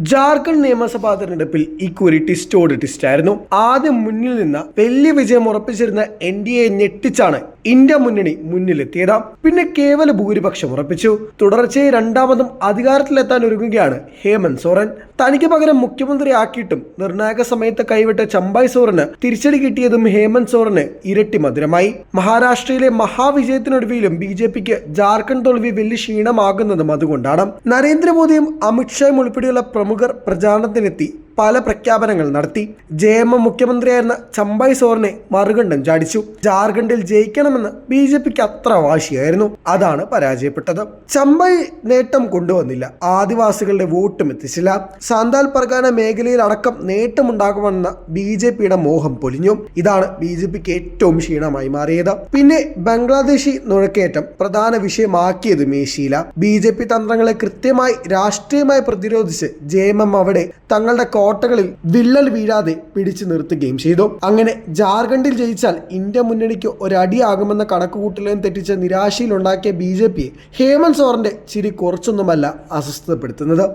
Jharkhand നിയമസഭാ തെരഞ്ഞെടുപ്പിൽ ഇക്കുറി ടിസ്റ്റോട് ടിസ്റ്റ് ആയിരുന്നു. ആദ്യം മുന്നിൽ നിന്ന് വലിയ വിജയം ഉറപ്പിച്ചിരുന്ന എൻ ഡി എ ഞെട്ടിച്ചാണ് ഇന്ത്യ മുന്നണി മുന്നിലെത്തിയത്. പിന്നെ കേവല ഭൂരിപക്ഷം ഉറപ്പിച്ചു. തുടർച്ചയായി രണ്ടാമതും അധികാരത്തിലെത്താൻ ഒരുങ്ങുകയാണ് ഹേമന്ത് സോറൻ. തനിക്ക് പകരം മുഖ്യമന്ത്രി ആക്കിയിട്ടും നിർണായക സമയത്ത് കൈവിട്ട ചമ്പായ് സോറന് തിരിച്ചടി കിട്ടിയതും ഹേമന്ത് സോറന് ഇരട്ടി മധുരമായി. മഹാരാഷ്ട്രയിലെ മഹാവിജയത്തിനൊടുവിലും ബി ജെ പിക്ക് ജാർഖണ്ഡ് തോൽവി വലിയ ക്ഷീണമാകുന്നതും അതുകൊണ്ടാണ്. നരേന്ദ്രമോദിയും അമിത്ഷായും ഉൾപ്പെടെയുള്ള പ്രമുഖർ പ്രചാരണത്തിനെത്തി. പല പ്രഖ്യാപനങ്ങൾ നടത്തി. ജെ എം എം മുഖ്യമന്ത്രിയായിരുന്ന ചമ്പായ് സോറിനെ മറുകണ്ഠം ചാടിച്ചു. ജാർഖണ്ഡിൽ ജയിക്കണമെന്ന് ബി ജെ പിക്ക് അത്ര വാശിയായിരുന്നു. അതാണ് പരാജയപ്പെട്ടത്. ചമ്പായ് നേട്ടം കൊണ്ടുവന്നില്ല. ആദിവാസികളുടെ വോട്ടും എത്തിച്ചില്ല. സാന്താൽ പർഗാന മേഖലയിൽ അടക്കം നേട്ടമുണ്ടാകുമെന്ന ബി ജെ പിയുടെ മോഹം പൊലിഞ്ഞു. ഇതാണ് ബി ജെ പിക്ക് ഏറ്റവും ക്ഷീണമായി മാറിയത്. പിന്നെ ബംഗ്ലാദേശി നുഴക്കേറ്റം പ്രധാന വിഷയമാക്കിയത് മേശിയില. ബി ജെ പി തന്ത്രങ്ങളെ കൃത്യമായി രാഷ്ട്രീയമായി പ്രതിരോധിച്ച് ജെ എം എം അവിടെ തങ്ങളുടെ കോട്ടകളിൽ വിള്ളൽ വീഴാതെ പിടിച്ചു നിർത്തുകയും ചെയ്തു. അങ്ങനെ ജാർഖണ്ഡിൽ ജയിച്ചാൽ ഇന്ത്യ മുന്നണിക്ക് ഒരടിയാകുമെന്ന കണക്കുകൂട്ടലും തെറ്റിച്ച നിരാശയിലുണ്ടാക്കിയ ബി ജെ പിയെ ഹേമന്ത് സോറന്റെ ചിരി കുറച്ചൊന്നുമല്ല അസ്വസ്ഥപ്പെടുത്തുന്നത്.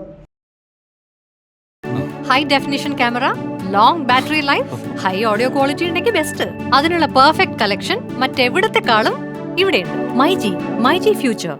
High definition camera long battery life high audio quality ഉണ്ടെങ്കിൽ ബെസ്റ്റ് അതിനുള്ള പെർഫെക്റ്റ് കളക്ഷൻ മറ്റെവിടത്തെക്കാളും ഇവിടെയുണ്ട്. My G my G future